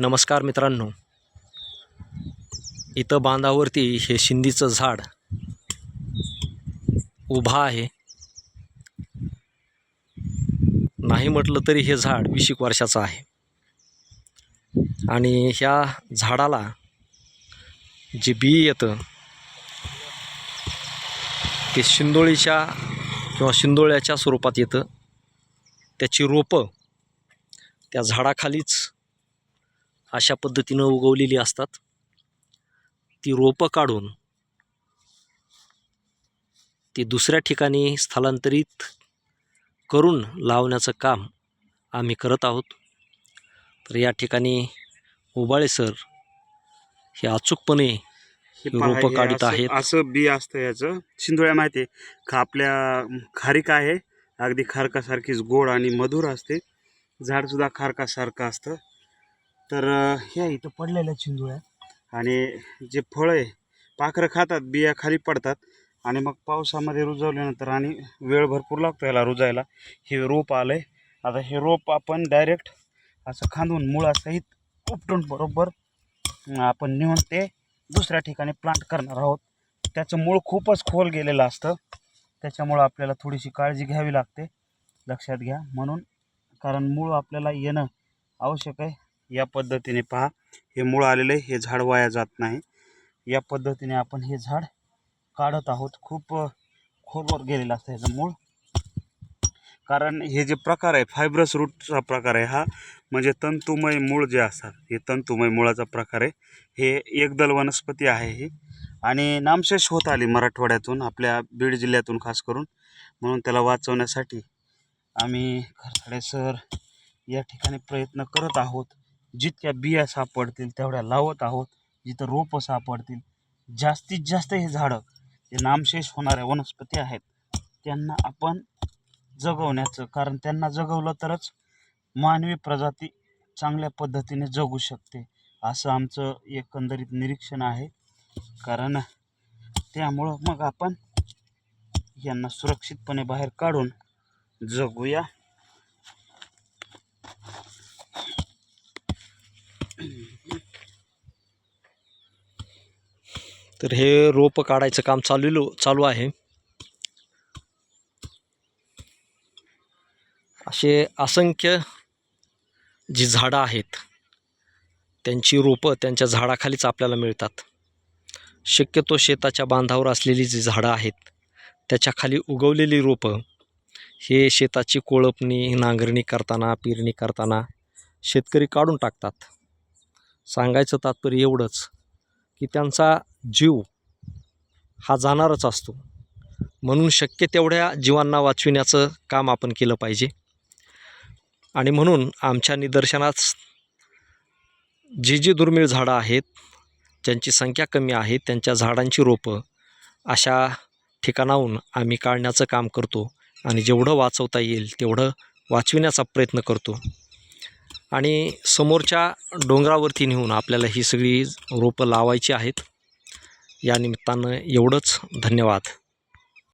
नमस्कार मित्रांनो. इथं बांधावरती हे शिंदीचं झाड उभा आहे. नाही म्हटलं तरी हे झाड वीस एक वर्षाचं आहे. आणि ह्या झाडाला जे बी येतं ते शिंदोळीच्या किंवा शिंदोळ्याच्या स्वरूपात येतं. त्याची रोपं त्या झाडाखालीच अशा पद्धतीनं उगवलेली असतात. ती रोपं काढून ती दुसऱ्या ठिकाणी स्थलांतरित करून लावण्याचं काम आम्ही करत आहोत. तर या ठिकाणी उबाळे सर हे अचूकपणे रोपं काढीत आहेत. असं बी असतं याचं. शिंदोळ्या माहिती आहे का? आपल्या खारीक आहे. अगदी खारकासारखीच गोड आणि मधुर असते. झाड सुद्धा खारकासारखं असतं. तर ह्या इथं पडलेल्या चिंदुळ्या आणि जे फळं आहे पाखरं खातात बिया खाली पडतात. आणि मग पावसामध्ये रुजवल्यानंतर आणि वेळ भरपूर लागतो याला रुजायला. हे रोप आलं आहे आता हे रोप आपण डायरेक्ट असं खांदून मुळासहित उपटून बरोबर आपण नेऊन ते दुसऱ्या ठिकाणी प्लांट करणार आहोत. त्याचं मूळ खूपच खोल गेलेलं असतं. त्याच्यामुळं आपल्याला थोडीशी काळजी घ्यावी लागते. लक्षात घ्या. म्हणून कारण मूळ आपल्याला येणं आवश्यक आहे. या पद्धतीने पहा हे मूळ आलेलं आहे हे झाड वाया जात नाही. या पद्धतीने आपण हे झाड काढत आहोत. खूप खोलवर गेलेलं असतं ह्याचं मूळ. कारण हे जे प्रकार आहे फायब्रस रूटचा प्रकार आहे हा म्हणजे तंतुमय मूळ जे असतात हे तंतुमय मुळाचा प्रकार आहे. हे एकदल वनस्पती आहे ही. आणि नामशेष होत आली मराठवाड्यातून आपल्या बीड जिल्ह्यातून खास करून. म्हणून त्याला वाचवण्यासाठी आम्ही खरखडे सर या ठिकाणी प्रयत्न करत आहोत. जितक्या बिया सापडतील तेवढ्या लावत आहोत. जिथं रोपं सापडतील जास्तीत जास्त हे झाडं जे नामशेष होणाऱ्या वनस्पती आहेत त्यांना आपण जगवण्याचं कारण त्यांना जगवलं तरच मानवी प्रजाती चांगल्या पद्धतीने जगू शकते असं आमचं एकंदरीत निरीक्षण आहे. कारण त्यामुळं मग आपण यांना सुरक्षितपणे बाहेर काढून जगूया. तर हे रोपं काढायचं काम चालू चालू आहे. असे असंख्य जी झाडं आहेत त्यांची रोपं त्यांच्या झाडाखालीच आपल्याला मिळतात. शक्यतो शेताच्या बांधावर असलेली जी झाडं आहेत त्याच्याखाली उगवलेली रोपं हे शेताची कोळपणी नांगरणी करताना पेरणी करताना शेतकरी काढून टाकतात. सांगायचं तात्पर्य एवढंच की त्यांचा जीव हा जाणारच असतो. म्हणून शक्य तेवढ्या जीवांना वाचविण्याचं काम आपण केलं पाहिजे. आणि म्हणून आमच्या निदर्शनात जी जी दुर्मिळ झाडं आहेत ज्यांची संख्या कमी आहे त्यांच्या झाडांची रोपं अशा ठिकाणाहून आम्ही काढण्याचं काम करतो आणि जेवढं वाचवता येईल तेवढं वाचविण्याचा प्रयत्न करतो. आणि समोरच्या डोंगरावरती नेऊन आपल्याला ही सगळी रोपं लावायची आहेत. या निमित्तानं एवढंच. धन्यवाद.